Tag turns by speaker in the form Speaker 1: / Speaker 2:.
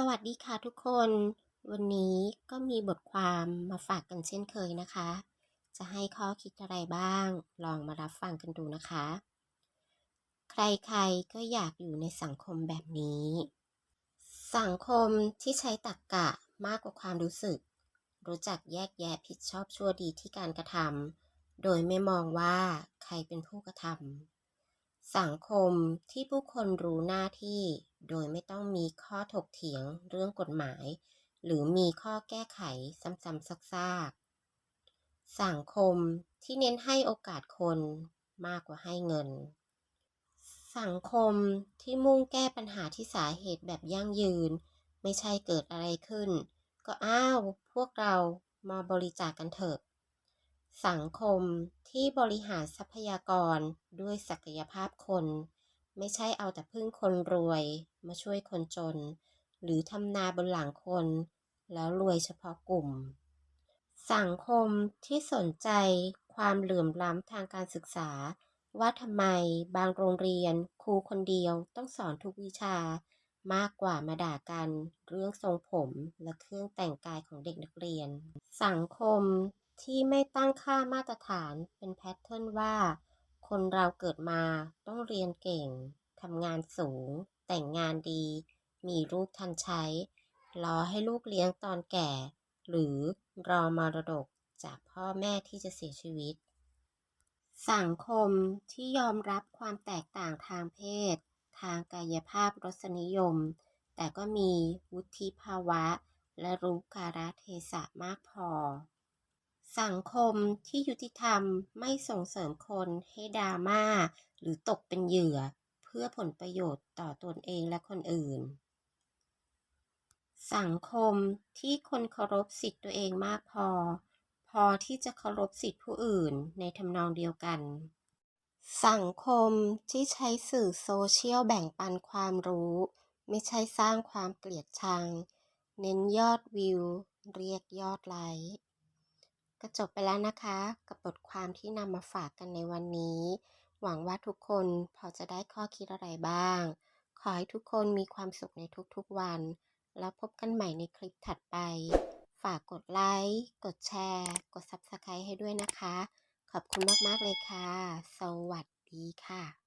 Speaker 1: สวัสดีค่ะทุกคน วันนี้ก็มีบทความมาฝากกันเช่นเคยนะคะ จะให้ข้อคิดอะไรบ้าง ลองมารับฟังกันดูนะคะ ใครๆก็อยากอยู่ในสังคมแบบนี้ สังคมที่ใช้ตรรกกะมากกว่าความรู้สึก รู้จักแยกแยะผิดชอบชั่วดีที่การกระทำโดยไม่มองว่าใครเป็นผู้กระทำสังคมที่ผู้คนรู้หน้าที่ โดยไม่ต้องมีข้อถกเถียงเรื่องกฎหมาย หรือมีข้อแก้ไขซ้ำๆซากๆ สังคมที่เน้นให้โอกาสคนมากกว่าให้เงิน สังคมที่มุ่งแก้ปัญหาที่สาเหตุแบบยั่งยืน ไม่ใช่เกิดอะไรขึ้น ก็อ้าวพวกเรามาบริจาคกันเถอะ สังคมที่บริหารทรัพยากรด้วยศักยภาพคน ไม่ใช่เอาแต่พึ่งคนรวยมาช่วยคนจน หรือทำนาบนหลังคน แล้วรวยเฉพาะกลุ่ม สังคมที่สนใจความเหลื่อมล้ำทางการศึกษา ว่าทำไมบางโรงเรียนครูคนเดียวต้องสอนทุกวิชามากกว่ามาด่ากันเรื่องทรงผมและเครื่องแต่งกายของเด็กนักเรียน สังคมที่ไม่ตั้งค่ามาตรฐานเป็นแพทเทิร์นว่า คนเราเกิดมาต้องเรียนเก่ง ทำงานสูง แต่งงานดี มีลูกทันใช้ รอให้ลูกเลี้ยงตอนแก่ หรือรอมรดกจากพ่อแม่ที่จะเสียชีวิต สังคมที่ยอมรับความแตกต่างทางเพศ ทางกายภาพรสนิยม แต่ก็มีวุฒิภาวะ และรู้กาลเทศะมากพอ สังคมที่ยุติธรรมไม่ส่งเสริมคนให้ดราม่า หรือตกเป็นเหยื่อ เพื่อผลประโยชน์ต่อตนเองและคนอื่น สังคมที่คนเคารพสิทธิ์ตัวเองมากพอ พอที่จะเคารพสิทธิผู้อื่นในทำนองเดียวกัน สังคมที่ใช้สื่อโซเชียลแบ่งปันความรู้ ไม่ใช่สร้างความเกลียดชัง เน้นยอดวิว เรียกยอดไลค์ จบไปแล้วนะคะกับบทความที่นำมาฝากกันในวันนี้ หวังว่าทุกคนพอจะได้ข้อคิดอะไรบ้าง ขอให้ทุกคนมีความสุขในทุกๆวัน แล้วพบกันใหม่ในคลิปถัดไป ฝากกดไลค์กดแชร์ กด Subscribe ให้ด้วยนะคะ ขอบคุณมากๆเลยค่ะ สวัสดีค่ะ